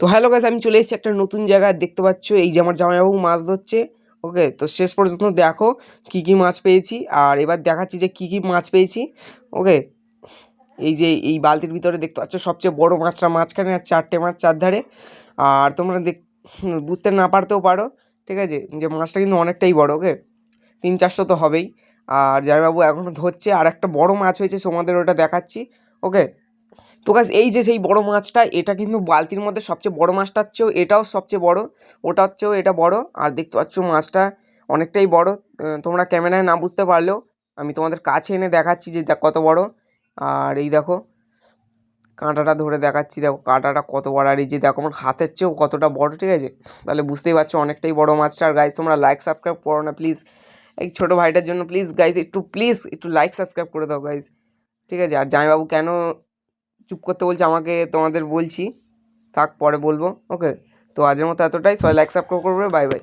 তো hello guys আমি চলে এসেছি একটা নতুন জায়গায়। দেখতে পাচ্ছ, এই যে আমার জামাইবাবু মাছ ধরছে ওকে তো শেষ পর্যন্ত দেখো কি কি মাছ পেয়েছি, আর এবার দেখাচ্ছি যে কি কি মাছ পেয়েছি ওকে এই যে এই বালতির ভিতরে দেখতে পাচ্ছ, সবচেয়ে বড় মাছটা মাঝখানে আর চারটে মাছ চারধারে। আর তোমরা দেখ, বুঝতে না পারতেও পারো, ঠিক আছে? যে মাছটা কিন্তু অনেকটাই বড় ওকে তিন চারশো তো হবেই। আর জামাইবাবু এখনও ধরছে আর একটা বড় মাছ হয়েছে, তোমাদের ওটা দেখাচ্ছি ওকে তো গাছ এই যে সেই বড় মাছটা, এটা কিন্তু বালতির মধ্যে সবচেয়ে বড় মাছটার চেয়েও এটাও সবচেয়ে বড় ওটার চেয়েও এটা বড়, আর দেখতে পাচ্ছ মাছটা অনেকটাই বড়। তোমরা ক্যামেরায় না বুঝতে পারলেও আমি তোমাদের কাছে এনে দেখাচ্ছি যে দেখ, কত বড়। আর এই দেখো, কাঁটাটা ধরে দেখাচ্ছি, দেখো কাঁটাটা কত বড়, আর এই যে দেখো আমার হাতের চেয়েও কতটা বড়, ঠিক আছে? তাহলে বুঝতেই পারছ অনেকটাই বড় মাছটা। আর গাইজ তোমরা লাইক সাবস্ক্রাইব করো না প্লিজ এই ছোটো ভাইটার জন্য প্লিজ গাইজ একটু প্লিজ একটু লাইক সাবস্ক্রাইব করে দাও গাইজ ঠিক আছে? আর জামাইবাবু কেন চুপ করতে বলছে, আমাকে তোমাদের বলছি, থাক পরে বলব ওকে তো আজের মতো এতটাই, সবাই লাইক সাবস্ক্রাইব করবে বাই বাই